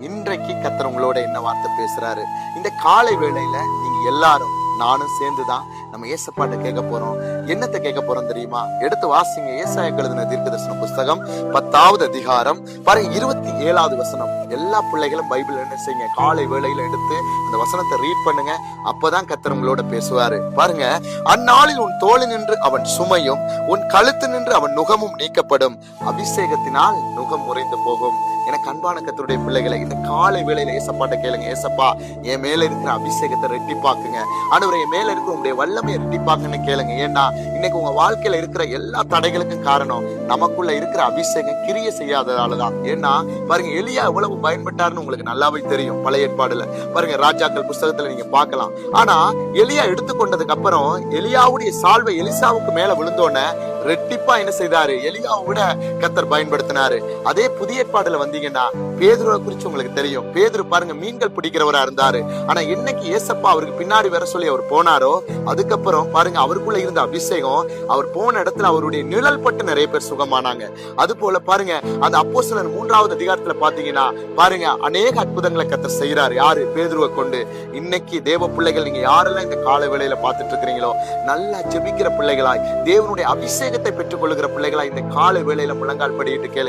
இன்றைக்கு கத்தர் உங்களோட என்ன வார்த்தை பேசுறாரு? இந்த காலை வேளையில நீங்க எல்லாரும் நானும் சேர்ந்து தான் நம்ம ஏசப்பாட்ட கேட்க போறோம். என்னத்தை கேட்க போறோம் தெரியுமா? எடுத்து வாசிங்க. ஏசாய எழுதின தீர்க்கதர்சன புஸ்தகம் பத்தாவது அதிகாரம். பாருங்க இருபத்தி ஏழாவது வசனம். எல்லா பிள்ளைகளும் பைபிள் என்ன செய்யுங்க? காலை வேளையில எடுத்து அந்த வசனத்தை ரீட் பண்ணுங்க. அப்பதான் கத்தர் உங்களோட பேசுவாரு. பாருங்க அந்நாளில் உன் தோளில் நின்று அவன் சுமையும் உன் கழுத்து நின்று அவன் நுகமும் நீக்கப்படும். அபிஷேகத்தினால் நுகம் முறைந்து போகும். எனக்கு அன்பான கத்தருடைய பிள்ளைகளை இந்த காலை வேளையில ஏசப்பாட்ட கேளுங்க. ஏசப்பா என் மேல இருக்கிற அபிஷேகத்தை ரெட்டிப்பாக்குங்க. ஆனா ஆண்டவரைய மேல இருக்கிற உங்களுடைய வல்லமையை ரெட்டிப்பாக்குன்னு கேளுங்க. ஏன்னா இன்னைக்கு உங்க வாழ்க்கையில இருக்கிற எல்லா தடைகளுக்கும் காரணம் நமக்குள்ள இருக்கிற அபிஷேகம் கிரிய செய்யாததாலதான். ஏன்னா பாருங்க எலியா எவ்வளவு பயன்பட்டாருன்னு உங்களுக்கு நல்லாவே தெரியும் பழைய ஏற்பாடுல. பாருங்க ராஜாக்கள் புஸ்தகத்துல நீங்க பார்க்கலாம். ஆனா எலியா எடுத்துக்கொண்டதுக்கு அப்புறம் எலியாவுடைய சால்வை எலிசாவுக்கு மேல விழுந்தோடனே ரெட்டிப்பா என்ன செய்தாரு? எலியாவை விட கத்தர் பயன்படுத்தினாரு. அதே புதிய ஏற்பாடுல வந்தீங்கன்னா பேதுருவை குறிச்சு உங்களுக்கு தெரியும். பேதுரு பாருங்க மீன்கள் பிடிக்கிறவரா இருந்தாரு. ஆனா என்னைக்கு ஏசப்பா அவருக்கு பின்னாடி வர சொல்லி அவர் போனாரோ அதுக்கப்புறம் பாருங்க அவருக்குள்ள இருந்த அபிஷேகம் அவர் போன இடத்துல அவருடைய நிழல் பட்டு நிறைய பேர் சுகமானாங்க. அது போல பாருங்க அந்த அப்போ சிலர் மூன்றாவது அதிகாரத்துல பாத்தீங்கன்னா பாருங்க அநேக அற்புதங்களை கத்தர் செய்யறாரு யாரு? பேதுருவை கொண்டு. இன்னைக்கு தேவ பிள்ளைகள் நீங்க யாரெல்லாம் இந்த கால வேளையில பாத்துட்டு இருக்கிறீங்களோ நல்லா ஜெபிக்கிற பிள்ளைகளாய் தேவனுடைய அபிஷேகத்தை பெற்றுக் கொள்கிற பிள்ளைகளா இந்த கால வேளையில முழங்கால் படிட்டு கேளுங்க